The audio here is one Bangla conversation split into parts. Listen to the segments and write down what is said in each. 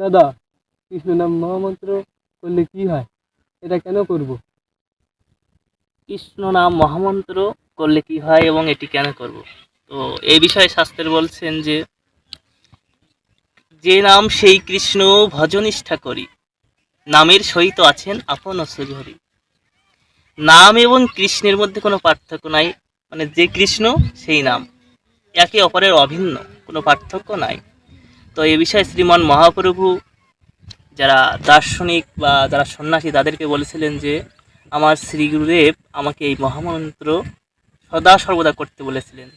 দাদা, কৃষ্ণ নাম মহামন্ত্র করলে কি হয়? এটা কেন করব? কৃষ্ণ নাম মহামন্ত্র করলে কি হয় এবং এটি কেন করব? তো এই বিষয়ে শাস্ত্রে বলছেন যে যে নাম সেই কৃষ্ণ ভজনিষ্ঠা করি, নামের সহিত আছেন আপন সুঝরি নাম এবং কৃষ্ণের মধ্যে কোনো পার্থক্য নাই মানে যে কৃষ্ণ সেই নাম। একে অপরের অভিন্ন, কোনো পার্থক্য নাই। তো এই বিষয়ে শ্রীমান মহাপ্রভু যারা দার্শনিক বা যারা সন্ন্যাসী, তাদেরকে বলেছিলেন যে, আমার শ্রী গুরুদেব আমাকে এই মহামন্ত্র সদা সর্বদা করতে বলেছিলেন।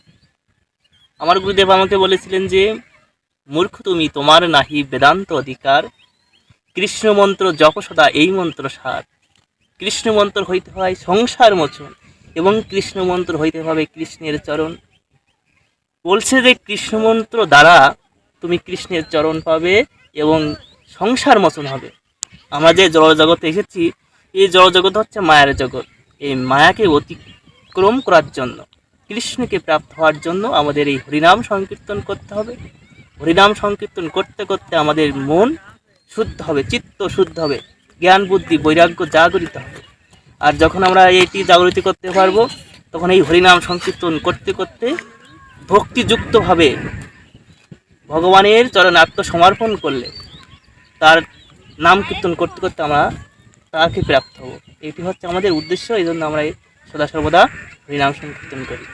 আমার গুরুদেব আমাকে বলেছিলেন যে, মূর্খ তুমি, তোমার নাহি বেদান্ত অধিকার। কৃষ্ণ মন্ত্র জপ সদা এই মন্ত্র সার। কৃষ্ণ মন্ত্র হইতে হয় সংসার মোচন এবং কৃষ্ণ মন্ত্র হইতে হবে কৃষ্ণের চরণ। বলছে যে কৃষ্ণ মন্ত্র দ্বারা তুমি কৃষ্ণের চরণ পাবে এবং সংসার মোচন হবে। আমরা যে জড়জগতে এসেছি, এই জড়জগৎ হচ্ছে মায়ার জগৎ। এই মায়াকে অতিক্রম করার জন্য, কৃষ্ণকে প্রাপ্ত হওয়ার জন্য আমাদের এই হরিনাম সংকীর্তন করতে হবে। হরিনাম সংকীর্তন করতে করতে আমাদের মন শুদ্ধ হবে, চিত্ত শুদ্ধ হবে, জ্ঞান, বুদ্ধি, বৈরাগ্য জাগরিত হবে। আর যখন আমরা এটি জাগরিত করতে পারব, তখন এই হরিনাম সংকীর্তন করতে করতে ভক্তিযুক্তভাবে ভগবানের চরণে আত্মসমর্পণ করলে, তার নাম কীর্তন করতে করতে আমরা তাকে প্রাপ্ত হব। এটি হচ্ছে আমাদের উদ্দেশ্য, এই জন্য আমরা সদা সর্বদা হরিনাম সংকীর্তন করি।